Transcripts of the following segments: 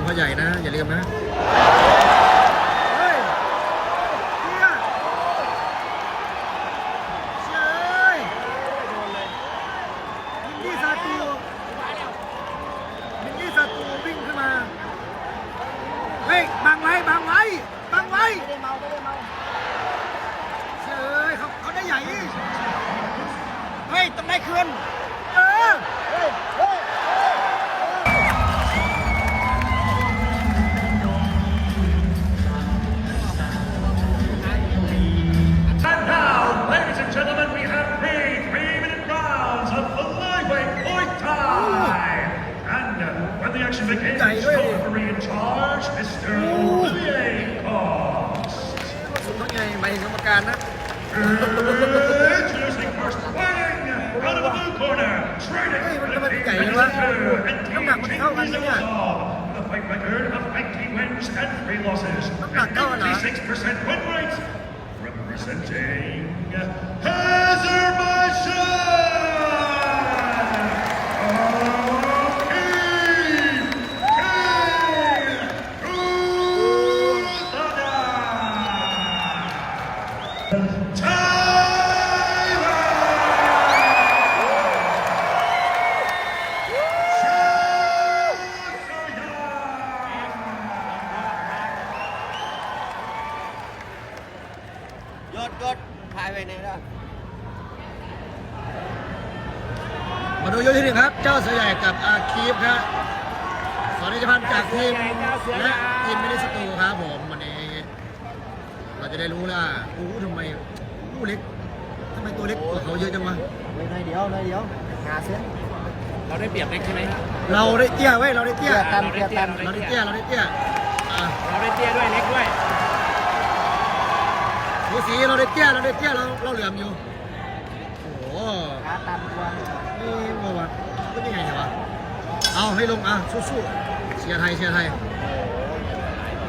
อพ่อใหญ่นะ อย่าลืมนะเฮ้ยเฮียเชยมินนี่ซาตูมินนี่ซาตูวิ่งขึ้นมา เฮ้ยบัง China. Introducing first swing out of the blue corner, trading for the team and team results. The fight record of 19 wins and 3 losses, and 56% win rate. King Thailand! ยศยศพายไปไหนแล้วมาดูยกที่หนึ่งครับ เจ้าเสือใหญ่กับอาคีฟครับสอนนิจพันธ์จากทีมและทีมไมินิสตูครับผมวันนี้ เราจะได้รู้ว่าโอ้หทำไม ผู้เล็กทำไมตัวเล็กกว่าเขาเยอะจังวะเฮ้ยนายเดียวนายเดียวหาเส้นเราได้เปรียบเล็กใช่ไหมเราได้เตี้ยเว้ยเราได้เตี้ยเตี้ย ตันเตี้ยตันเราได้เตี้ยเราได้เตี้ยอะเราได้เตี้ยด้วยเล็กด้วยดูสีเราได้เตี้ยเราได้เตี้ยเราเราเหลื่อมอยู่ โอ้โหขาตันกว่านี่งงวะก็ยังไงเนี่ยวะ เอาให้ลงอะสู้ๆเชียร์ไทยเชียร์ไทย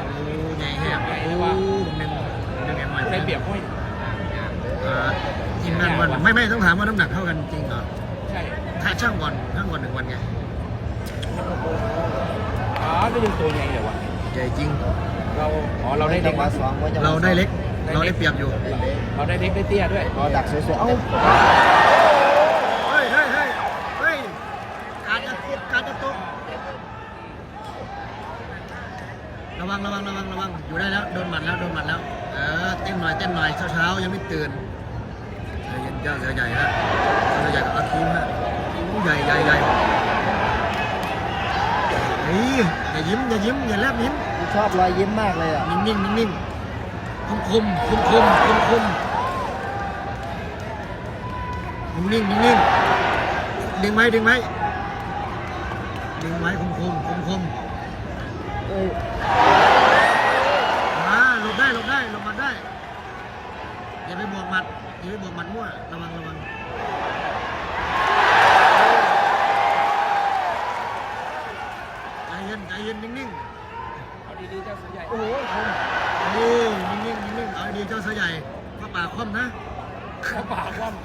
โอ้ใหญ่แฮะโอ้ผมหนึ่งผมหนึ่งแอนใหม่ได้เปรียบห้วย อ่าทีมงานวันไม่ไม่ต้องถามว่าน้ำหนักเท่ากันจริงเหรอใช่ถ้าช่างก่อนช่างก่อนหนึ่งวันไงอ๋อไม่ยังตัวใหญ่เลยวะใหญ่จริง เราอ๋อเราได้เล็กจังหวะสองว้จังหวะเราได้เล็กได้เราเล็ได้กเปรียบอยู่ เราได้เล็กได้เตี้ยด้วยรอดักสวยๆเอ้าเฮ้ยเฮ้ยเฮ้ยเฮ้ยการจะตกการจะตกระวังระวังระวังระวังอยู่ได้แล้วโดนหมัดแล้วโดนหมัดแล้วเออเต้นหน่อยเต้นหน่อยเช้าเช้าๆยังไม่ตื่นใจเย็นเจ้าเสือใหญ่ฮะเสือใหญ่กับอาคีมฮะโอ้ใหญ่ใหญ่ใหญ่เฮ้ยอย่ายิ้มอย่ายิ้มอย่าแลบยิ้มกูชอบรอยยิ้มมากเลยอะ นิ่งนิ่งนิ่งนิ่งคมคมคมคมคมคมนิ่งนิ่งนิ่งดึงไหมดึงไหมดึงไหมคมคมคมคมเอ้ยอ่ ยังไม่บวกมันมั่วระวังระวังใจเย็นใจเย็นนิ่งเอาดีๆเจ้าเสือใหญ่โอ้โหนิ่งๆนิ่งๆเอาดีเจ้าเสือใหญ่ข้าป่าคว่ำนะข้าปากว่ำ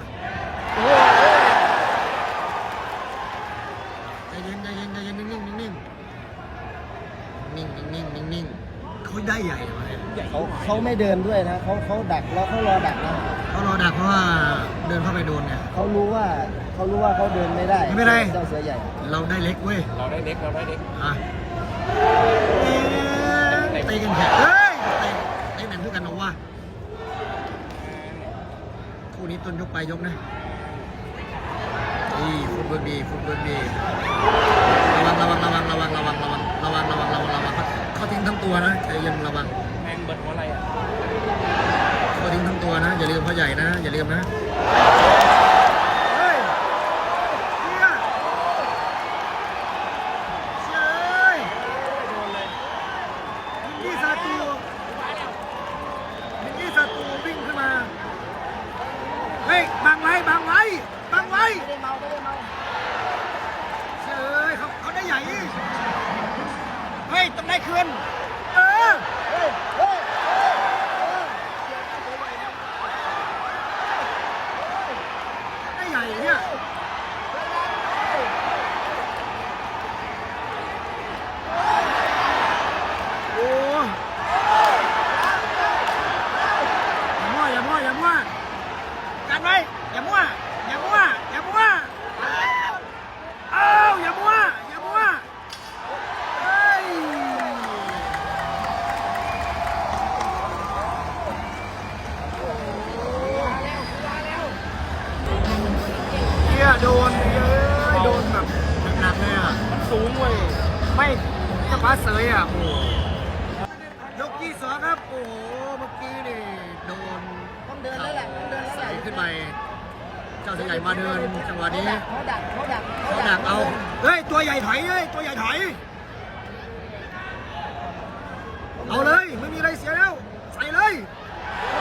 ใจเย็นใจเย็นใจเย็นนิ่งๆนิ่งๆนิ่งๆนิ่งๆ เขาได้ใหญ่มาเลยเขาเขาไม่เดินด้วยนะเขาเขาดักแล้วเขารอดักนะเขารอดักเพราะว่าเดินเข้าไปโดนไงเขารู้ว่าเขารู้ว่าเขาเดินไม่ได้ไม่เป็นไร เจ้าเสือใหญ่เราได้เล็กเว้ยเราได้เล็กเราได้เล็กอะเตะกันแขกเฮ้ยเตะเตะหนังด้วยกันเหรอวะคู่นี้ต้นยกไปยกนะอีฟุตเบิร์ดีฟุตเบิร์ดีระวังระวังระวังระวังระวังระวังระวังระวังระวังระวัง เขาทิ้งทั้งตัวนะใจเย็นระวังแมงเบิดหัวอะไรอะเขาทิ้งทั้งตัวนะ อย่าลืมเขาใหญ่นะ อย่าลืมนะันไว้ อย่ามั่ว อย่ามั่ว อย่ามั่วอ้าวอย่ามั่ว อย่ามั่วเฮ้ยเฮียโดนเยอะโดนแบบหนักเลยอะ มันสูงเว้ย ไม่จะพาเสยอะ โอ้โหยกที่สองครับ โอ้โห เมื่อกี้นี่ ดินแล้วแหละต้องเดินแล้วใสแหละขึ้นไป เจ้าเสือใหญ่มาเดินจังหวะนี้เขาดักเขาดักเขาดักเอาเฮ้ยตัวใหญ่ถอยเฮ้ยตัวใหญ่ถอยเอาเลยไม่มีอะไรเสียแล้ว ใส่เลย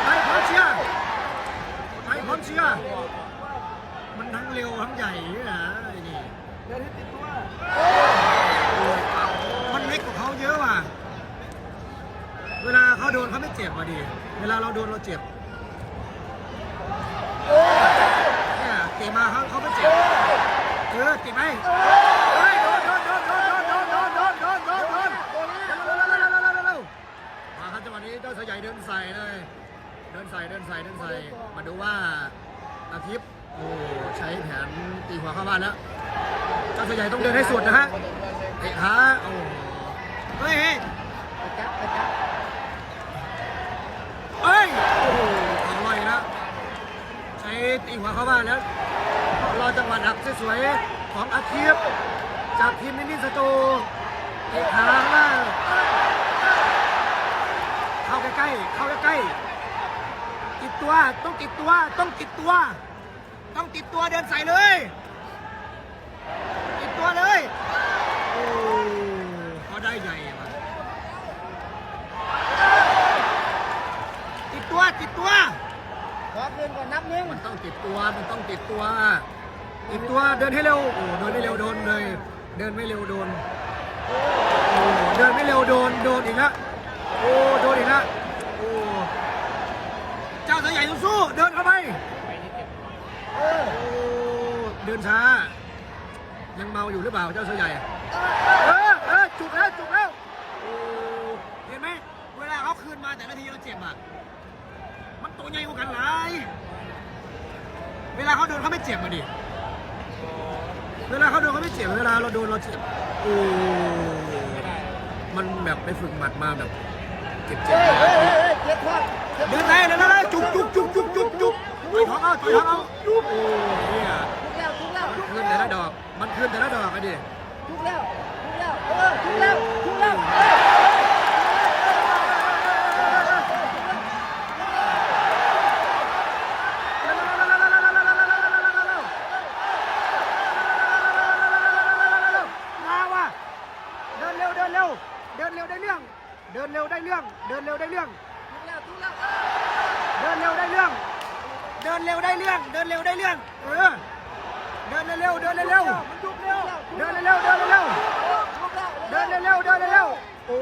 ไทยพร้อมเชียร์ไทยพร้อมเชียร์มันทั้งเร็วทั้งใหญ่นี่นะไอ้นี่มันเล็กกว่าเขาเยอะว่ะเวลาเขาโดนเขาไม่เจ็บมาดิเวลาเราโดนเราเจ็บ เนี่ยเตะมาเขาเขาไม่เจ็บ เออ ติดไหมเฮ้ยโดนโดนโดนโดนโดนโดนโดนโดนโดนโดนโดนมาครับจังหวะนี้เจ้าเสือใหญ่เดินใส่เลย เดินใส่เดินใส่เดินใส่ มาดูว่าอาทิตย์โอ้ใช้แผนตีหัวเข้าบ้านแล้ว เจ้าเสือใหญ่ต้องเดินให้สุดนะฮะเตะขาโอ้เฮ้ยเฮ้ยจับจับเฮ้ยโอ้เขาลอยนะใช้ตีหัวเข้าบ้านแล้วรอจังหวะดักสวยๆ ของอาทิตย์จากทีมมินิสตูเตะขาข้างล่างเข้าใกล้ๆเข้าใกล้ๆติดตัวต้องติดตัวต้องติดตัว ต้องติดตัวเดินใส่เลย ติดตัวเลยโอ้เขาได้ใหญ่ว่ะติดตัวติดตัวขอคืนก่อนนับหนึงมันต้องติดตัวมันต้องติดตัว ติดตัวเดินให้เร็วโอ้เดินไม่เร็วโดนเลย เดินไม่เร็วโดนโอ้เดินไม่เร็วโดนโดนอีกแล้วโอ้โดนอีกแล้วโอ้เจ้าเสือใหญ่สู้ๆเดินเข้าไปโอ้เดินช้า ยังเมาอยู่หรือเปล่าเจ้าเสือใหญ่เออเออจุกแล้วจุกแล้วโอ้เห็นไหมเวลาเขาคืนมาแต่ละทีเราเจ็บอะมันตัวใหญ่กว่ากันหลายเวลาเขาโดนเขาไม่เจ็บมาดิ เวลาเขาโดนเขาไม่เจ็บเวลาเราโดนเราเจ็บโอ้มันแบบไปฝึกหมัดมาแบบเจ็บเจ็บเฮ้ยเฮ้ยเฮ้ยเจ็บท้องเจ็บเดินไปเดินไปจุกจุกจุกจุกจุกจุกต่อยท้องเอาต่อยท้องเอาโอ้เนี่ยทุกแล้วทุกแล้วมันคืนแต่ละดอก มันคืนแต่ละดอกอะดิทุกแล้วทุกแล้วเออทุกแล้วทุกแล้วินเร็วได้เรื่อง เดินเร็วได้เรื่อง เออ เดินเร็วเดินเร็ว มันเร็ว เดินเร็วเดินเร็ว เดินเร็วเดินเร็ว โอ้